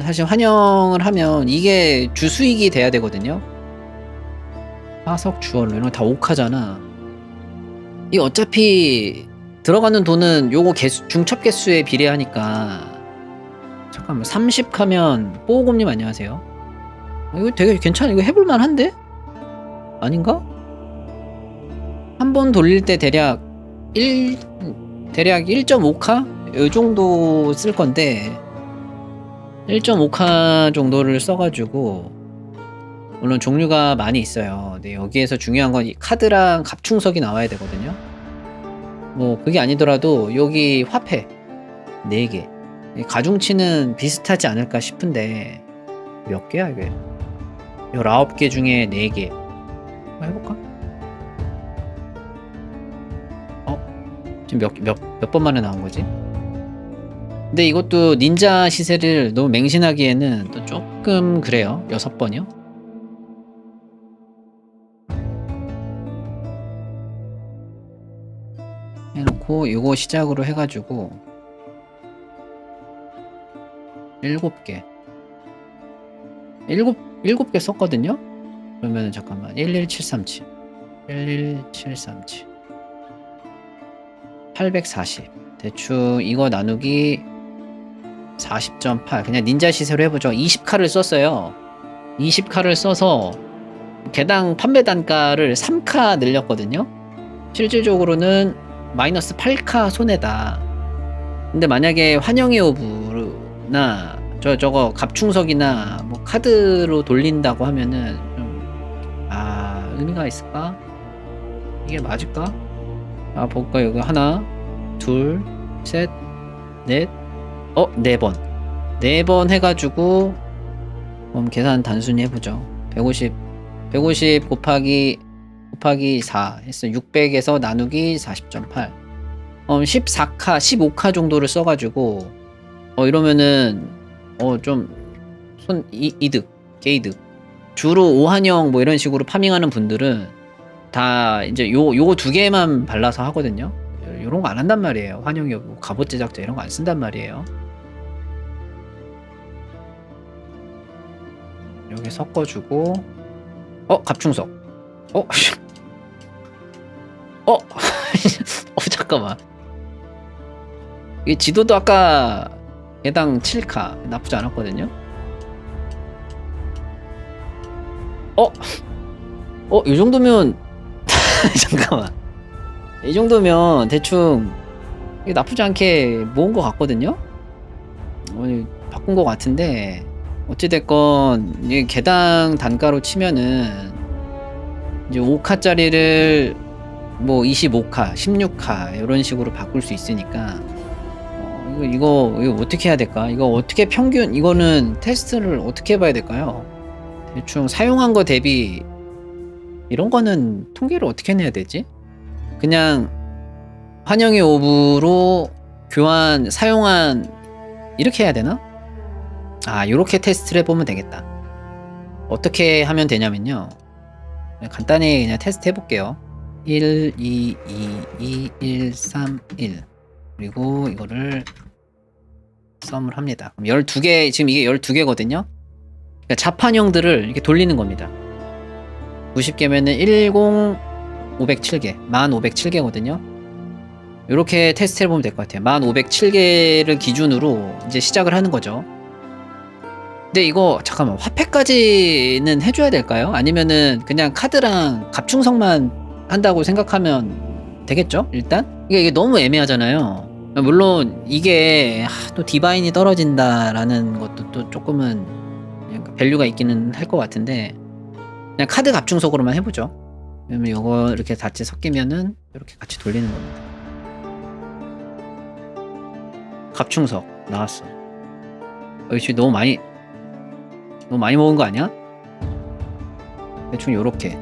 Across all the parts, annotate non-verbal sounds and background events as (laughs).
사실 환영을 하면 이게 주수익이 돼야 되거든요. 화석 주얼로 이런 거 다 옥하잖아. 이 어차피 들어가는 돈은 요거 개수, 중첩 개수에 비례하니까 잠깐만 30 하면 뽀고님 안녕하세요. 어, 이거 되게 괜찮아. 이거 해볼 만 한데? 아닌가? 한 번 돌릴 때 대략 1 대략 1.5카 요 정도 쓸 건데 1.5카 정도를 써가지고 물론 종류가 많이 있어요. 근데 여기에서 중요한 건 이 카드랑 갑충석이 나와야 되거든요. 뭐 그게 아니더라도 여기 화폐 4개 이 가중치는 비슷하지 않을까 싶은데 몇 개야 이게 19개 중에 4개 한번 해볼까? 어? 지금 몇, 몇, 몇 번 만에 나온 거지? 근데 이것도 닌자 시세를 너무 맹신하기에는 또 조금 그래요. 여섯 번이요? 해놓고 이거 시작으로 해가지고 일곱 개 일곱 일곱 개 썼거든요. 그러면 잠깐만 11737 11737 840 대충 이거 나누기 40.8 그냥 닌자 시세로 해보죠. 20카를 썼어요. 20카를 써서 개당 판매 단가를 3카 늘렸거든요. 실질적으로는 마이너스 8카 손해다. 근데 만약에 환영의 오브나 저 저거 갑충석이나 뭐 카드로 돌린다고 하면은 좀, 아 의미가 있을까? 이게 맞을까? 아 볼까 여기 하나 둘셋넷 어, 네 번. 네 번 해가지고, 그럼 계산 단순히 해보죠. 150, 150 곱하기, 곱하기 4 했어. 600에서 나누기 40.8. 어, 14카, 15카 정도를 써가지고, 어, 이러면은, 어, 좀, 손, 이, 이득, 게이득. 주로 오한형 뭐 이런 식으로 파밍하는 분들은 다 이제 요, 요거 두 개만 발라서 하거든요. 요런 거 안 한단 말이에요. 환영이 뭐 갑옷 제작자 이런 거 안 쓴단 말이에요. 여기 섞어주고 어 갑충석 어 씨. 어? (laughs) 어 잠깐만 이 지도도 아까 개당 7카 나쁘지 않았거든요 어? 어? 이 정도면 (laughs) 잠깐만 이 정도면 대충 나쁘지 않게 모은 것 같거든요 어, 바꾼 것 같은데 어찌됐건 이게 개당 단가로 치면은 이제 5카짜리를 뭐 25카, 16카 이런 식으로 바꿀 수 있으니까 어, 이거, 이거 이거 어떻게 해야 될까? 이거 어떻게 평균 이거는 테스트를 어떻게 해봐야 될까요? 대충 사용한 거 대비 이런 거는 통계를 어떻게 내야 되지? 그냥 환영의 오브로 교환 사용한 이렇게 해야 되나? 아, 요렇게 테스트를 해보면 되겠다. 어떻게 하면 되냐면요. 그냥 간단히 그냥 테스트 해볼게요. 1, 2, 2, 2, 1, 3, 1. 그리고 이거를 썸을 합니다. 그럼 12개, 지금 이게 12개거든요. 그러니까 자판형들을 이렇게 돌리는 겁니다. 90개면은 10, 507개. 1507개거든요. 이렇게 테스트 해보면 될 것 같아요. 1507개를 기준으로 이제 시작을 하는 거죠. 근데 이거 잠깐만 화폐까지는 해줘야 될까요? 아니면은 그냥 카드랑 갑충석만 한다고 생각하면 되겠죠? 일단 이게, 이게 너무 애매하잖아요. 물론 이게 하, 또 디바인이 떨어진다라는 것도 또 조금은 밸류가 있기는 할 것 같은데 그냥 카드 갑충석으로만 해보죠. 그러면 이거 이렇게 같이 섞이면은 이렇게 같이 돌리는 겁니다. 갑충석 나왔어. 어, 역시 너무 많이 너무 많이 먹은 거 아니야? 대충 요렇게.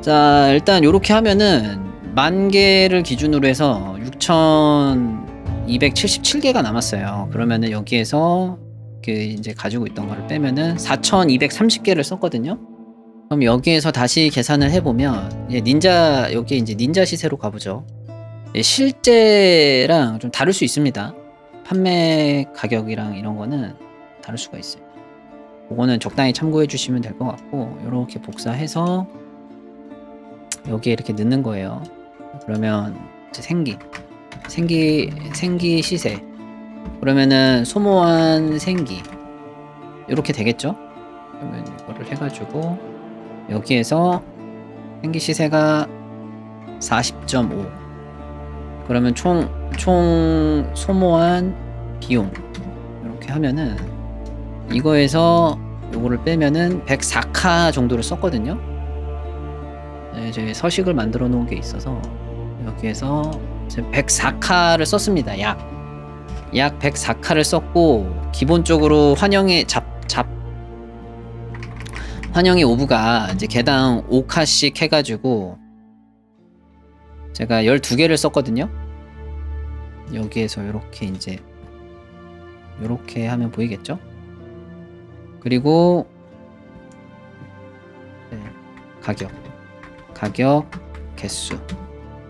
자 일단 요렇게 하면은 만 개를 기준으로 해서 6,277개가 남았어요. 그러면은 여기에서 그 이제 가지고 있던 거를 빼면은 4,230개를 썼거든요. 그럼 여기에서 다시 계산을 해보면 이제 닌자 여기 이제 닌자 시세로 가보죠. 예, 실제랑 좀 다를 수 있습니다. 판매 가격이랑 이런 거는 다를 수가 있어요. 그거는 적당히 참고해 주시면 될 것 같고 이렇게 복사해서 여기에 이렇게 넣는 거예요. 그러면 생기, 생기, 생기 시세. 그러면은 소모한 생기 이렇게 되겠죠? 그러면 이거를 해가지고 여기에서 생기 시세가 40.5. 그러면 총, 총 소모한 비용. 이렇게 하면은 이거에서 요거를 빼면은 104카 정도를 썼거든요. 네, 이제 서식을 만들어 놓은 게 있어서 여기에서 104카를 썼습니다. 약. 약 104카를 썼고 기본적으로 환영의 잡, 잡 환영의 오브가 이제 개당 5카씩 해가지고 제가 12개를 썼거든요. 여기에서 이렇게 이제 이렇게 하면 보이겠죠? 그리고 네, 가격, 가격, 개수.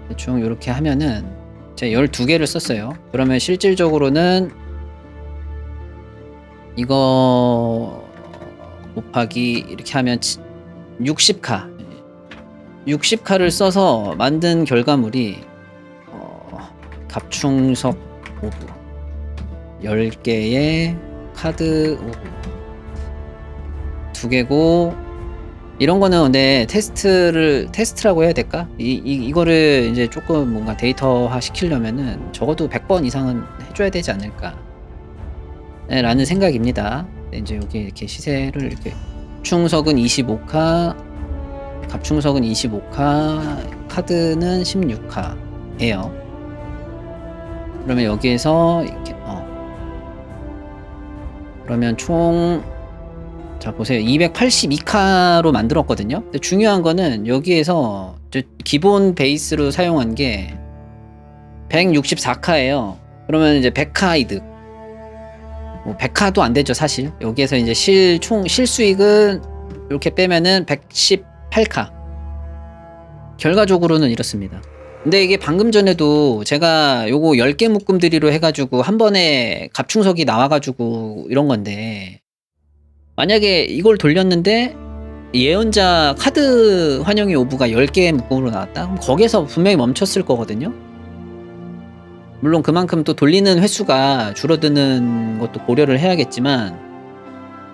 대충 이렇게 하면은 제가 12개를 썼어요. 그러면 실질적으로는 이거 곱하기 이렇게 하면 60카. 60카를 써서 만든 결과물이 어, 갑충석 오브 10개의 카드 오브 두 개고 이런 거는 근데 테스트를 테스트라고 해야 될까? 이, 이 이거를 이제 조금 뭔가 데이터화 시키려면은 적어도 100번 이상은 해줘야 되지 않을까? 네, 라는 생각입니다. 네, 이제 여기 이렇게 시세를 이렇게 충석은 25카, 갑충석은 25카, 카드는 16카예요. 그러면 여기에서 이렇게 어. 그러면 총 자 보세요 282카로 만들었거든요. 근데 중요한 거는 여기에서 기본 베이스로 사용한 게 164카예요. 그러면 이제 100카 이득. 뭐 100카도 안 되죠 사실. 여기에서 이제 실 총 실수익은 이렇게 빼면은 118카. 결과적으로는 이렇습니다. 근데 이게 방금 전에도 제가 요거 10개 묶음들이로 해가지고 한 번에 갑충석이 나와가지고 이런 건데 만약에 이걸 돌렸는데 예언자 카드 환영의 오브가 10개의 묶음으로 나왔다? 그럼 거기에서 분명히 멈췄을 거거든요? 물론 그만큼 또 돌리는 횟수가 줄어드는 것도 고려를 해야겠지만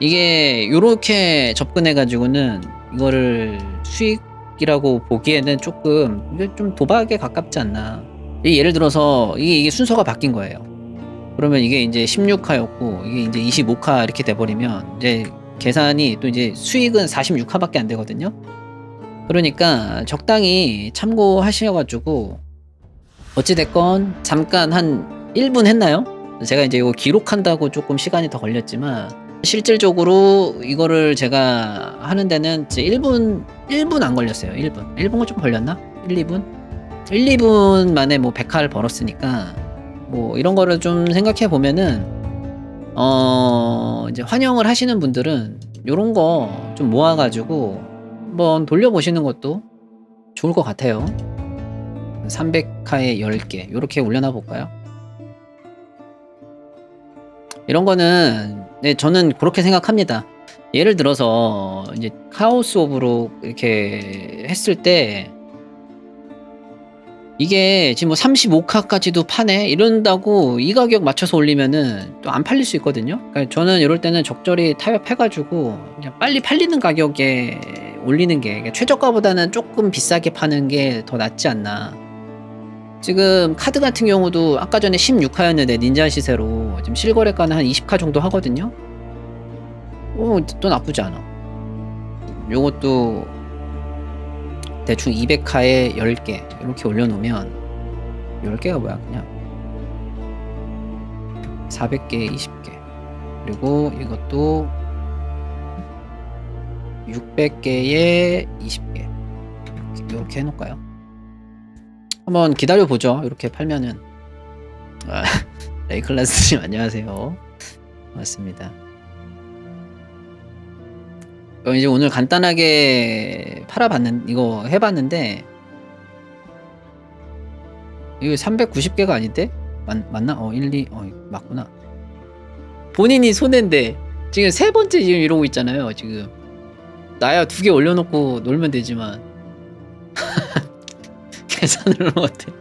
이게 요렇게 접근해가지고는 이거를 수익이라고 보기에는 조금 이게 좀 도박에 가깝지 않나 예를 들어서 이게 순서가 바뀐 거예요 그러면 이게 이제 16화였고 이게 이제 25화 이렇게 돼버리면 이제 계산이 또 이제 수익은 46화밖에 안 되거든요. 그러니까 적당히 참고하셔가지고 어찌됐건 잠깐 한 1분 했나요? 제가 이제 이거 기록한다고 조금 시간이 더 걸렸지만 실질적으로 이거를 제가 하는 데는 이제 1분 1분 안 걸렸어요. 1분. 1분은 좀 걸렸나? 1, 2분? 1, 2분 만에 뭐 100화를 벌었으니까 뭐 이런 거를 좀 생각해 보면은 어 이제 환영을 하시는 분들은 요런 거 좀 모아 가지고 한번 돌려보시는 것도 좋을 것 같아요. 300화에 10개 요렇게 올려놔 볼까요? 이런 거는 네, 저는 그렇게 생각합니다. 예를 들어서 이제 카오스 오브로 이렇게 했을 때 이게 지금 뭐 35카까지도 파네 이런다고 이 가격 맞춰서 올리면은 또 안 팔릴 수 있거든요. 그러니까 저는 이럴 때는 적절히 타협해가지고 그냥 빨리 팔리는 가격에 올리는 게 그러니까 최저가보다는 조금 비싸게 파는 게 더 낫지 않나. 지금 카드 같은 경우도 아까 전에 16카였는데 닌자 시세로 지금 실거래가는 한 20카 정도 하거든요. 오, 또 나쁘지 않아. 요것도 대충 200카에 10개 이렇게 올려놓으면 10개가 뭐야 그냥? 400개에 20개. 그리고 이것도 600개에 20개. 이렇게, 해놓을까요? 한번 기다려 보죠. 이렇게 팔면은. 아, (laughs) 레이클라스님 안녕하세요. 반갑습니다 어, 이제 오늘 간단하게 팔아봤는 이거 해봤는데 이거 390개가 아닌데? 맞, 맞나? 어 1, 2, 어 맞구나. 본인이 손해인데 지금 세 번째 지금 이러고 있잖아요 지금. 나야 두 개 올려놓고 놀면 되지만. (laughs) 계산을 못해